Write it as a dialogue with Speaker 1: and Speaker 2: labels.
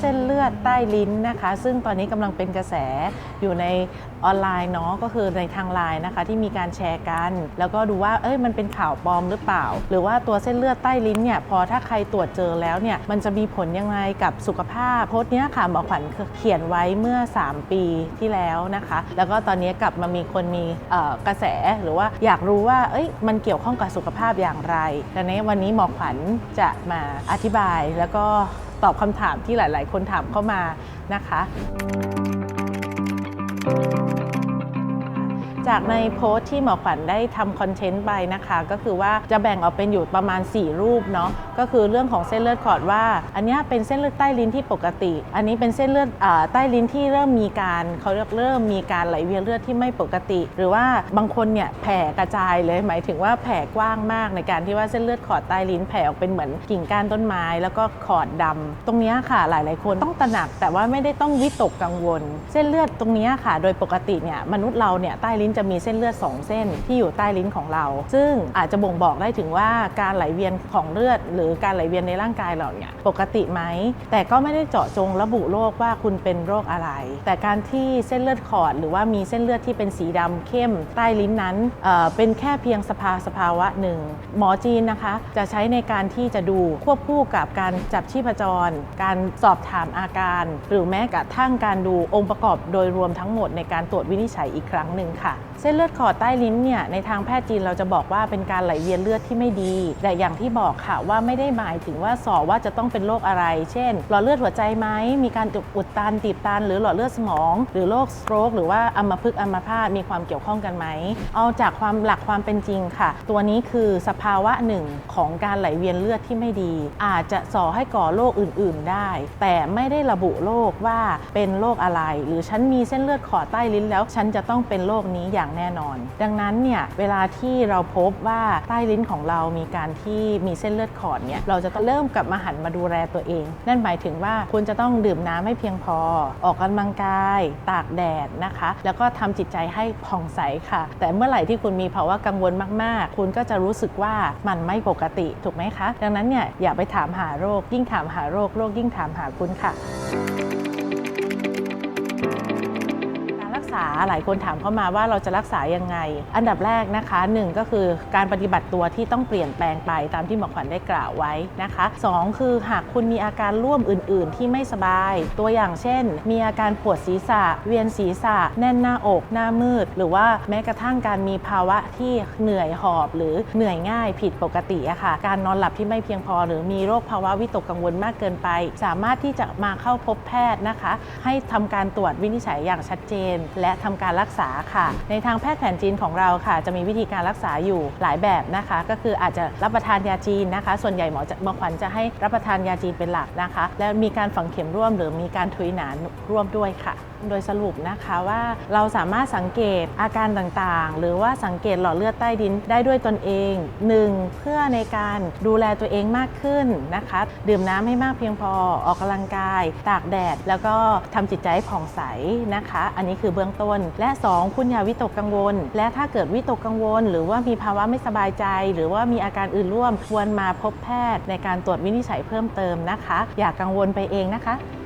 Speaker 1: เส้นเลือดใต้ลิ้นนะคะ ซึ่งตอนนี้กำลังเป็นกระแสอยู่ในออนไลน์เนาะก็คือในทางไลน์นะคะ ที่มีการแชร์กัน แล้วก็ดูว่าเอ้ยมันเป็นข่าวปลอมหรือเปล่า หรือว่าตัวเส้นเลือดใต้ลิ้นเนี่ยพอถ้าใครตรวจเจอแล้วเนี่ยมันจะมีผลยังไงกับสุขภาพโพสต์เนี้ยค่ะหมอขวัญเขียนไว้เมื่อ 3 ปีที่แล้วนะคะ แล้วก็ตอนนี้กลับมามีคนมีกระแสหรือว่าอยากรู้ว่าเอ้ยมันเกี่ยวข้องกับสุขภาพอย่างไรดังนั้นวันนี้หมอขวัญจะมาอธิบายแล้วก็ ตอบคำถามที่หลาย ๆ คนถามเข้ามานะคะ จากในโพสต์ที่หมอขวัญได้ทำคอนเทนต์ไปนะคะ ก็คือว่าจะแบ่งออกเป็นอยู่ประมาณ 4 รูปเนาะก็คือเรื่องของเส้นเลือดขอดว่า อันนี้เป็นเส้นเลือดใต้ลิ้นที่ปกติ อันนี้เป็นเส้นเลือดอใต้ลิ้นที่เริ่มมีการเขาเรียกเริ่มมีการไหลเวียนเลือดที่ไม่ปกติ หรือว่าบางคนเนี่ยแผ่กระจายเลย หมายถึงว่าแผ่กว้างมากในการที่ว่าเส้นเลือดขอดใต้ลิ้นแผ่ออกเป็นเหมือนกิ่งก้านต้นไม้ แล้วก็ขอดดำตรงนี้ค่ะหลาย ๆ คนต้องตระหนัก แต่ว่าไม่ได้ต้องวิตกกังวล เส้นเลือดตรงนี้ค่ะ โดยปกติเนี่ยมนุษย์เราเนี่ยใต้ลิ้นจะจะมีเส้นเลือด 2 เส้นที่อยู่ใต้ลิ้นของเรา ซึ่งอาจจะบ่งบอกได้ถึงว่าการไหลเวียนของเลือด หรือการไหลเวียนในร่างกายเราเนี่ยปกติไหม แต่ก็ไม่ได้เจาะจงระบุโรคว่าคุณเป็นโรคอะไร แต่การที่เส้นเลือดขอด หรือว่ามีเส้นเลือดที่เป็นสีดำเข้มใต้ลิ้นนั้นเเป็นแค่เพียงสภาสภาวะหนึ่ง หมอจีนนะคะจะใช้ในการที่จะดูควบคู่กับการจับชีพจร การสอบถามอาการ หรือแม้กระทั่งการดูองค์ประกอบโดยรวมทั้งหมดในการตรวจวินิจฉัยอีกครั้งหนึ่งค่ะ เส้นเลือดขอดใต้ลิ้นเนี่ยในทางแพทย์จีนเราจะบอกว่าเป็นการไหลเวียนเลือดที่ไม่ดี แต่อย่างที่บอกค่ะว่าไม่ได้หมายถึงว่าสอว่าจะต้องเป็นโรคอะไร เช่น หลอดเลือดหัวใจไหมมีการอุดตันตีบตัน หรือหลอดเลือดสมอง หรือโรคสโตรกหรือว่าอัมพฤกษ์อัมพาตมีความเกี่ยวข้องกันไหมเอาจากความหลักความเป็นจริงค่ะ ตัวนี้คือสภาวะหนึ่งของการไหลเวียนเลือดที่ไม่ดี อาจจะส่อให้ก่อโรคอื่น ๆได้ แต่ไม่ได้ระบุโรคว่าเป็นโรคอะไร หรือฉันมีเส้นเลือดขอดใต้ลิ้นแล้วฉันจะต้องเป็นโรคนี้อย่างแน่นอน ดังนั้นเนี่ยเวลาที่เราพบว่าใต้ลิ้นของเรามีการที่มีเส้นเลือดขอดเนี่ยเราจะต้องเริ่มกลับมาหันมาดูแลตัวเอง นั่นหมายถึงว่าคุณจะต้องดื่มน้ำให้เพียงพอ ออกกำลังกาย ตากแดดนะคะ แล้วก็ทำจิตใจให้ผ่องใสค่ะ แต่เมื่อไหร่ที่คุณมีภาวะกังวลมาก ๆ คุณก็จะรู้สึกว่ามันไม่ปกติถูกไหมคะ ดังนั้นเนี่ยอย่าไปถามหาโรค ยิ่งถามหาโรคโรคยิ่งถามหาคุณค่ะ ษาหลายคนถามเข้ามาว่าเราจะรักษายังไง อันดับแรกนะคะหนึ่งก็คือการปฏิบัติตัวที่ต้องเปลี่ยนแปลงไปตามที่หมอขวัญได้กล่าวไว้นะคะสองคือหากคุณมีอาการร่วมอื่น ๆ ที่ไม่สบาย ตัวอย่างเช่น มีอาการปวดศีรษะ เวียนศีรษะ แน่นหน้าอกหน้ามืด หรือว่าแม้กระทั่งการมีภาวะที่เหนื่อยหอบหรือเหนื่อยง่ายผิดปกติอะค่ะ การนอนหลับที่ไม่เพียงพอ หรือมีโรคภาวะวิตกกังวลมากเกินไป สามารถที่จะมาเข้าพบแพทย์นะคะ ให้ทำการตรวจวินิจฉัยอย่างชัดเจนและทำการรักษาค่ะ ในทางแพทย์แผนจีนของเราค่ะ จะมีวิธีการรักษาอยู่หลายแบบนะคะ ก็คืออาจจะรับประทานยาจีนนะคะ ส่วนใหญ่หมอจะหมอขวัญจะให้รับประทานยาจีนเป็นหลักนะคะ แล้วมีการฝังเข็มร่วม หรือมีการทุยหนานร่วมด้วยค่ะ โดยสรุปนะคะว่าเราสามารถสังเกตอาการต่างๆ หรือว่าสังเกตหลอดเลือดใต้ดินได้ด้วยตนเอง 1. เพื่อในการดูแลตัวเองมากขึ้นนะคะ ดื่มน้ำให้มากเพียงพอออกกำลังกาย ตากแดด แล้วก็ทำจิตใจให้ผ่องใสนะคะ อันนี้คือเบื้องต้นและ 2. คุณอย่าวิตกกังวล และถ้าเกิดวิตกกังวล หรือว่ามีภาวะไม่สบายใจ หรือว่ามีอาการอื่นร่วมควรมาพบแพทย์ในการตรวจวินิจฉัยเพิ่มเติมนะคะ อย่ากังวลไปเองนะคะ